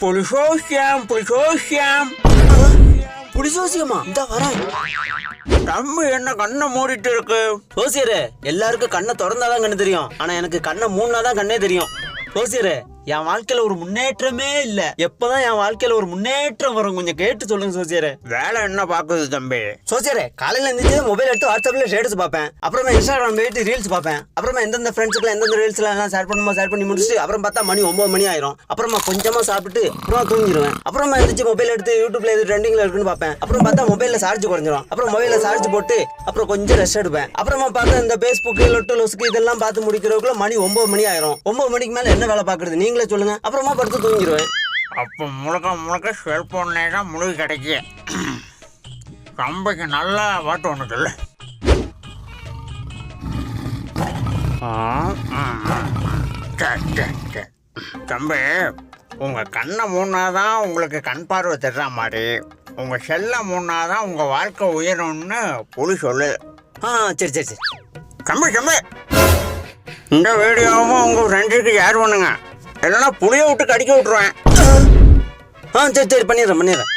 புலிசோசியம் புலிசோசியம் புலிசோசியமா இந்த வரேன். தம்பி என்ன கண்ணை மூடிட்டு இருக்கு? சோசியரே எல்லாருக்கும் கண்ணை திறந்தாதான் கண்ணு தெரியும். ஆனா எனக்கு கண்ணை மூணாதான் கண்ணே தெரியும். சோசியரே என் வாழ்க்கையில ஒரு முன்னேற்றமே இல்ல. எப்பதான் என் வாழ்க்கையில ஒரு முன்னேற்றம் வரும்? கொஞ்சம் கேட்டு சொல்லுங்க சோசியரே. வேலை என்ன பாக்குது தம்பி? சோசியரே காலையில இருந்துச்சு மொபைல் எடுத்து வாட்ஸ்அப்ல ஸ்டேட்டஸ் பார்ப்பேன். அப்புறமா இன்ஸ்டாகிராம் போயிட்டு ரீல்ஸ் பார்ப்பேன். அப்புறமா எந்தெந்த ஃப்ரெண்ட்ஸுக்குலாம் எந்தெந்த ரீல்ஸ்ல எல்லாம் ஷேர் பண்ணுமோ ஷேர் பண்ணி முடிச்சுட்டு அப்புறம் பார்த்தா மணி ஒன்பது மணி ஆயிரும். அப்புறமா கொஞ்சமா சாப்பிட்டு அப்புறமா தூங்கிடுவேன் அப்புறமா எந்திரிச்சு மொபைல் எடுத்து யூடியூப்ல எது ட்ரெண்டிங்ல இருக்குன்னு பார்ப்பேன். அப்புறம் பார்த்தா மொபைல்ல சார்ஜ் குறைஞ்சிரும். அப்புறம் மொபைல்ல சார்ஜ் போட்டு அப்புறம் கொஞ்சம் ரெஸ்ட் எடுப்பேன். அப்புறமா பார்த்தா இந்த ஃபேஸ்புக் லொட்டு லொசுக்கு இதெல்லாம் பார்த்து முடிக்கிறதுக்குள்ள மணி ஒன்பது மணி ஆயிரும். ஒன்பது மணிக்கு மேல என்ன வேலை பார்க்கறது? நீங்களே சொல்லுங்க. அப்புறமா படுத்து தூங்கிடுவேன் அப்போ முழுக்க முழுக்க செல்போன்லே தான் முழுகு கிடைக்கு தம்பிக்கு நல்லா பாட்டு ஒன்று சொல்லு. தம்பி உங்க கண்ணை மூணாதான் உங்களுக்கு கண் பார்வை தர்ற மாதிரி. உங்க செல்லை மூணாதான் உங்க வாழ்க்கை உயரும்னு புலி சொல்லு. ஆ சரி சரி சரி. தம்பி தம்பி. இந்த வீடியோவும் உங்க ஃப்ரெண்ட்ஸுக்கு ஷேர் பண்ணுங்க. இல்லைன்னா புளியை விட்டு கடிக்க விட்டுருவேன். ஆ சரி சரி பண்ணிடுறேன் பண்ணிடுறேன்.